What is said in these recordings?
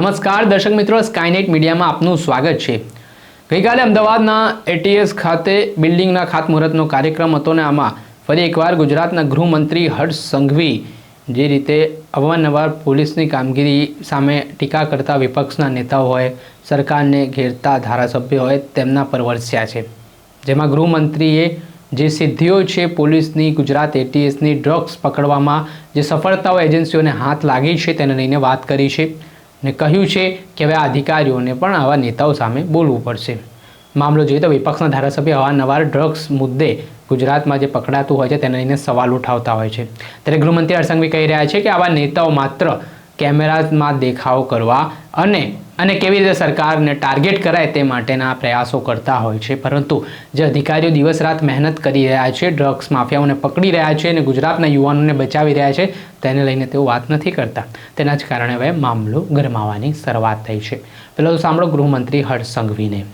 નમસ્કાર, દર્શક મિત્રો. સ્કાયનેટ મીડિયામાં આપનું સ્વાગત છે. ગઈકાલે અમદાવાદના એટીએસ ખાતે બિલ્ડિંગના ખાતમુહૂર્તનો કાર્યક્રમ હતો ને આમાં ફરી એકવાર ગુજરાતના ગૃહમંત્રી હર્ષ સંઘવી જે રીતે અવારનવાર પોલીસની કામગીરી સામે ટીકા કરતા વિપક્ષના નેતાઓ હોય, સરકારને ઘેરતા ધારાસભ્યો હોય, તેમના પર વરસ્યા છે. જેમાં ગૃહમંત્રીએ જે સિદ્ધિઓ છે પોલીસની, ગુજરાત એટીએસની ડ્રગ્સ પકડવામાં જે સફળતાઓ એજન્સીઓને હાથ લાગી છે તેને લઈને વાત કરી છે. ને કહ્યું છે કે હવે આ અધિકારીઓને પણ આવા નેતાઓ સામે બોલવું પડશે. મામલો જોઈએ તો વિપક્ષના ધારાસભ્ય અવારનવાર ડ્રગ્સ મુદ્દે ગુજરાતમાં જે પકડાતું હોય છે, તેને લઈને સવાલ ઉઠાવતા હોય છે. ત્યારે ગૃહમંત્રી હર્ષંઘવી કહી રહ્યા છે કે આવા નેતાઓ માત્ર કેમેરામાં દેખાવ કરવા અને અને કેવી રીતે સરકારને ટાર્ગેટ કરાય તે માટેના પ્રયાસો કરતા હોય છે. પરંતુ જે અધિકારીઓ દિવસ રાત મહેનત કરી રહ્યા છે ડ્રગ્સ માફિયાઓને પકડી રહ્યા છે અને ગુજરાતના યુવાનોને બચાવી રહ્યા છે, તેને લઈને તેઓ વાત નથી કરતા. તેના જ કારણે હવે મામલો ગરમાવાની શરૂઆત થઈ છે. પેલા તો સાંભળો ગૃહમંત્રી હર્ષ સંઘવીને.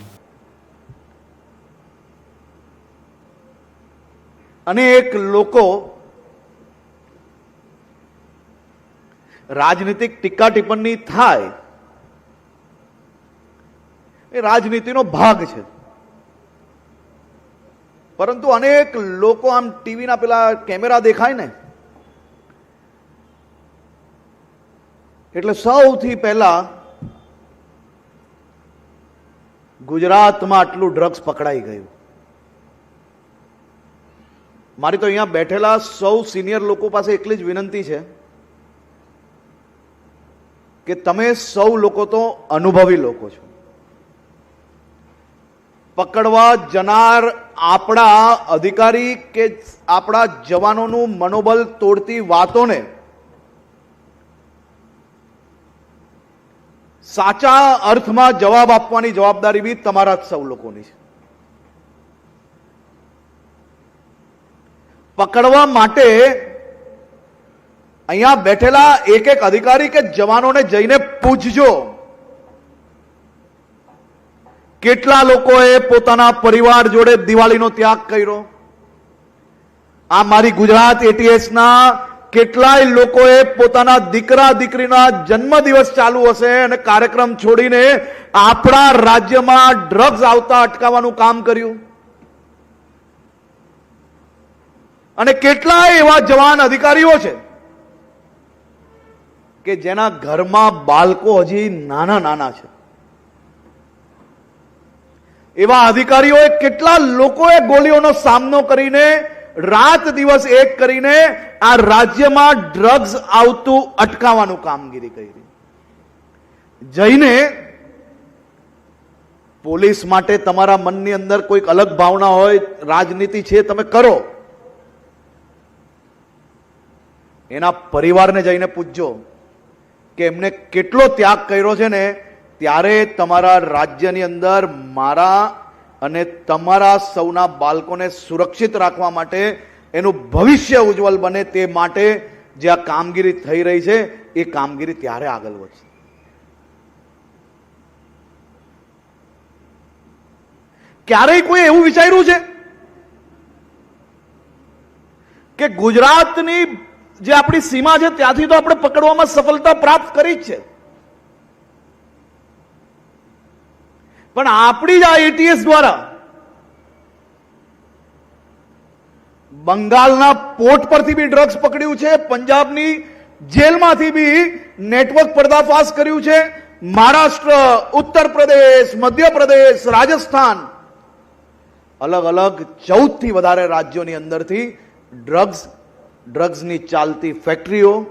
અનેક લોકો રાજનીતિક ટીકા ટિપ્પણી થાય, એ રાજનીતિનો ભાગ છે. પરંતુ અનેક લોકો આમ ટીવીના પેલા કેમેરા દેખાય ને, એટલે સૌથી પહેલા ગુજરાતમાં આટલું ડ્રગ્સ પકડાઈ ગયું. મારી તો અહીંયા બેઠેલા સૌ સિનિયર લોકો પાસે એટલી જ વિનંતી છે. કે તમે સૌ લોકો તો અનુભવી લોકો છો. પકડવા જનાર આપણા અધિકારી કે આપણા જવાનોનું મનોબળ તોડતી વાતોને સાચા અર્થમાં જવાબ આપવાની જવાબદારી બી તમારા જ સૌ લોકોની છે. પકડવા માટે અહીંયા બેઠેલા એક એક અધિકારી કે જવાનોને જઈને પૂછજો. કેટલા લોકોએ પોતાના પરિવાર જોડે દિવાળીનો ત્યાગ કર્યો? આ મારી ગુજરાત એટીએસના કેટલાય લોકોએ પોતાના દીકરા, દીકરીના જન્મદિવસ ચાલુ હશે અને કાર્યક્રમ છોડીને આપણા રાજ્યમાં ડ્રગ્સ આવતા અટકાવવાનું કામ કર્યું. અને કેટલાય એવા જવાન અધિકારીઓ છે કે જેના ઘરમાં બાળકો હજી નાના નાના છે. એવા અધિકારીઓએ કેટલા લોકોએ ગોળીઓનો સામનો કરીને રાત દિવસ એક કરીને આ રાજ્યમાં ડ્રગ્સ આવતું અટકાવવાનું કામગીરી કરી. જઈને પોલીસ માટે તમારા મનની અંદર કોઈક અલગ ભાવના હોય, રાજનીતિ છે, તમે કરો. એના પરિવારને જઈને પૂછજો. કે એમને કેટલો ત્યાગ કર્યો છે ને, ત્યારે તમારા રાજ્યની અંદર મારા અને તમારા સૌના બાળકોને સુરક્ષિત રાખવા માટે એનું ભવિષ્ય ઉજ્જવલ બને તે માટે જે આ કામગીરી થઈ રહી છે, એ કામગીરી ત્યારે આગળ વધશે. ક્યારેય કોઈ એવું વિચાર્યું છે કે ગુજરાતની જે આપણી સીમા છે, ત્યાંથી તો આપણે પકડવામાં સફળતા પ્રાપ્ત કરી જ છે. પણ આપણી જ આ એટીએસ દ્વારા બંગાળના પોર્ટ પરથી બી ડ્રગ્સ પકડ્યું છે, પંજાબની જેલમાંથી બી નેટવર્ક પર્દાફાશ કર્યું છે, મહારાષ્ટ્ર, ઉત્તર પ્રદેશ, મધ્યપ્રદેશ, રાજસ્થાન, અલગ અલગ ચૌદથી વધારે રાજ્યોની અંદરથી ડ્રગ્સ ડ્રગ્સની ચાલતી ફેક્ટરીઓ,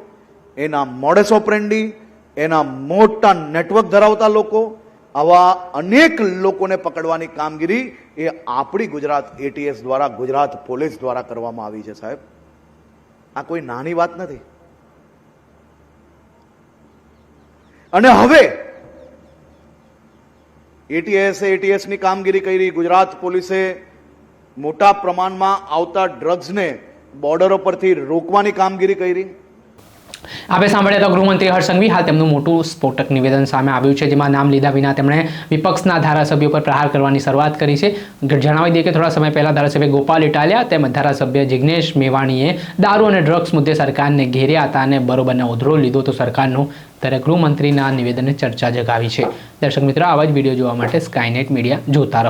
એના મોડેસ ઓપરેન્ડી, એના મોટા નેટવર્ક ધરાવતા લોકો, આવા અનેક લોકોને પકડવાની કામગીરી એ આપણી ગુજરાત એટીએસ દ્વારા, ગુજરાત પોલીસ દ્વારા કરવામાં આવી છે, સાહેબ. આ કોઈ નાની વાત નથી. અને હવે એટીએસ એટીએસની કામગીરી કરી, ગુજરાત પોલીસે મોટા પ્રમાણમાં આવતા ડ્રગ્સને બોર્ડરો પરથી રોકવાની કામગીરી કરી. આપણે સાંભળ્યા તો ગૃહમંત્રી હર્ષંઘવી હાલ તેમનું મોટું સ્ફોટક નિવેદન સામે આવ્યું છે, જેમાં નામ લીધા વિના તેમણે વિપક્ષના ધારાસભ્યો પર પ્રહાર કરવાની શરૂઆત કરી છે. જણાવી દઈએ કે થોડા સમય પહેલા ધારાસભ્ય ગોપાલ ઇટાલિયા તેમજ ધારાસભ્ય જિગ્નેશ મેવાણીએ દારૂ અને ડ્રગ્સ મુદ્દે સરકારને ઘેર્યા હતા અને બરોબરને ઉધરો લીધો તો સરકારનું ત્યારે ગૃહમંત્રીના નિવેદનને ચર્ચા જગાવી છે. દર્શક મિત્રો, આવા જ વીડિયો જોવા માટે સ્કાયનેટ મીડિયા જોતા રહો.